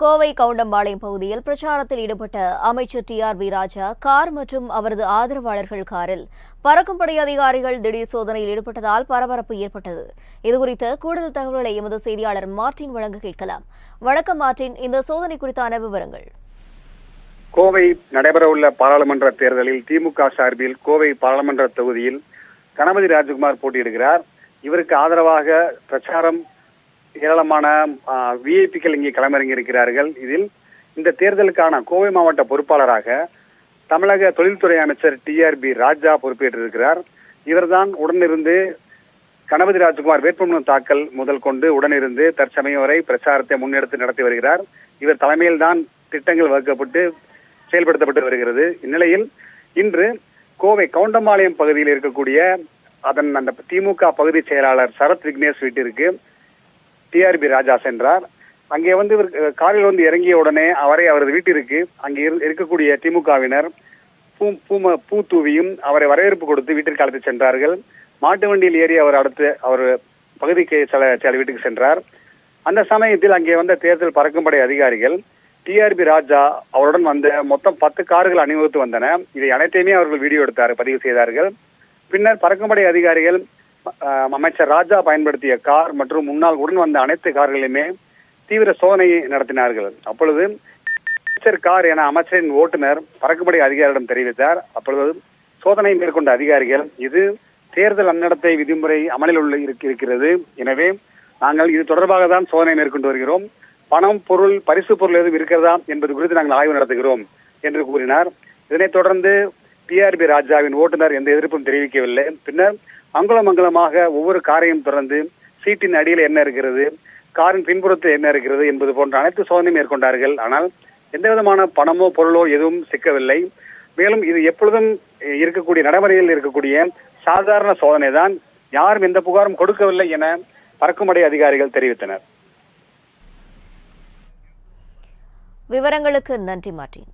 கோவை கவுண்டம்பாளையம் பகுதியில் பிரச்சாரத்தில் ஈடுபட்ட அமைச்சர் T R B Raja car மற்றும் அவரது ஆதரவாளர்கள் காரில் பறக்கும் படை அதிகாரிகள் திடீர் சோதனையில் ஈடுபட்டதால் பரபரப்பு ஏற்பட்டது. இதுகுறித்த கூடுதல் தகவல்களை எமது செய்தியாளர் மார்டின் வழங்க கேட்கலாம். வணக்கம் மார்டின் இந்த சோதனை குறித்தான விவரங்கள். கோவை நடைபெறவுள்ள பாராளுமன்ற தேர்தலில் திமுக சார்பில் கோவை பாராளுமன்ற தொகுதியில் கணபதி ராஜகுமார் போட்டியிடுகிறார். இவருக்கு ஆதரவாக பிரச்சாரம் ஏராளமான விஐபிக்கள் இங்கே களமிறங்கி இருக்கிறார்கள் இதில் இந்த தேர்தலுக்கான கோவை மாவட்ட பொறுப்பாளராக தமிழக தொழில்துறை அமைச்சர் டிஆர்பி ராஜா பொறுப்பேற்று ராஜா பொறுப்பேற்றிருக்கிறார். இவர்தான் உடனிருந்து கணபதி ராஜ்குமார் வேட்புமனு தாக்கல் முதல் கொண்டு உடனிருந்து தற்சமயம் வரை பிரச்சாரத்தை முன்னெடுத்து நடத்தி வருகிறார். இவர் தலைமையில் தான் திட்டங்கள் வகுக்கப்பட்டு செயல்படுத்தப்பட்டு வருகிறது. இந்நிலையில் இன்று கோவை கவுண்டம்பாளையம் பகுதியில் இருக்கக்கூடிய அதன் அந்த திமுக பகுதி செயலாளர் சரத் விக்னேஷ் வீட்டிற்கு டிஆர்பி ராஜா சென்றார். அங்கே வந்து இவர் காரில் வந்து இறங்கிய உடனே அவரை அவரது வீட்டிற்கு அங்கே இருக்கக்கூடிய திமுகவினர் பூ பூம பூ தூவியும் அவரை வரவேற்பு கொடுத்து வீட்டிற்கு அழைத்து சென்றார்கள். மாட்டு வண்டியில் ஏறி அவர் அடுத்து அவர் பகுதிக்கு சில சில வீட்டுக்கு சென்றார். அந்த சமயத்தில் அங்கே வந்த தேர்தல் பறக்கும்படை அதிகாரிகள் டிஆர்பி ராஜா அவருடன் வந்த மொத்தம் பத்து கார்கள் அணிவகுத்து வந்தன. இதை அனைத்தையுமே அவர்கள் வீடியோ எடுத்தார் பதிவு செய்தார்கள். பின்னர் பறக்கும்படை அதிகாரிகள் அமைச்சர் ராஜா பயன்படுத்திய கார் மற்றும் முன்னால் உடன் வந்த அனைத்து கார்களையுமே தீவிர சோதனையை நடத்தினார்கள். அப்பொழுது அமைச்சர் கார் என அமைச்சரின் ஓட்டுநர் பறக்கும்படை அதிகாரியிடம் தெரிவித்தார். அப்பொழுது சோதனை மேற்கொண்ட அதிகாரிகள் இது தேர்தல் அன்னடத்தை விதிமுறை அமலில் உள்ள இருக்கிறது. எனவே நாங்கள் இது தொடர்பாக தான் சோதனை மேற்கொண்டு வருகிறோம். பணம் பொருள் பரிசு பொருள் எதுவும் இருக்கிறதா என்பது குறித்து நாங்கள் ஆய்வு நடத்துகிறோம் என்று கூறினார். இதனைத் தொடர்ந்து டிஆர்பி ராஜாவின் ஓட்டுநர் எந்த எதிர்ப்பும் தெரிவிக்கவில்லை. பின்னர் அங்குலம் அங்குலமாக ஒவ்வொரு காரையும் தொடர்ந்து சீட்டின் அடியில் என்ன இருக்கிறது காரின் பின்புறத்தில் என்ன இருக்கிறது என்பது போன்ற அனைத்து சோதனை மேற்கொண்டார்கள். ஆனால் எந்த விதமான பணமோ பொருளோ எதுவும் சிக்கவில்லை. மேலும் இது எப்பொழுதும் இருக்கக்கூடிய நடைமுறையில் இருக்கக்கூடிய சாதாரண சோதனை தான் யாரும் எந்த புகாரும் கொடுக்கவில்லை என பறக்குமடை அதிகாரிகள் தெரிவித்தனர். விவரங்களுக்கு நன்றி மார்டின்.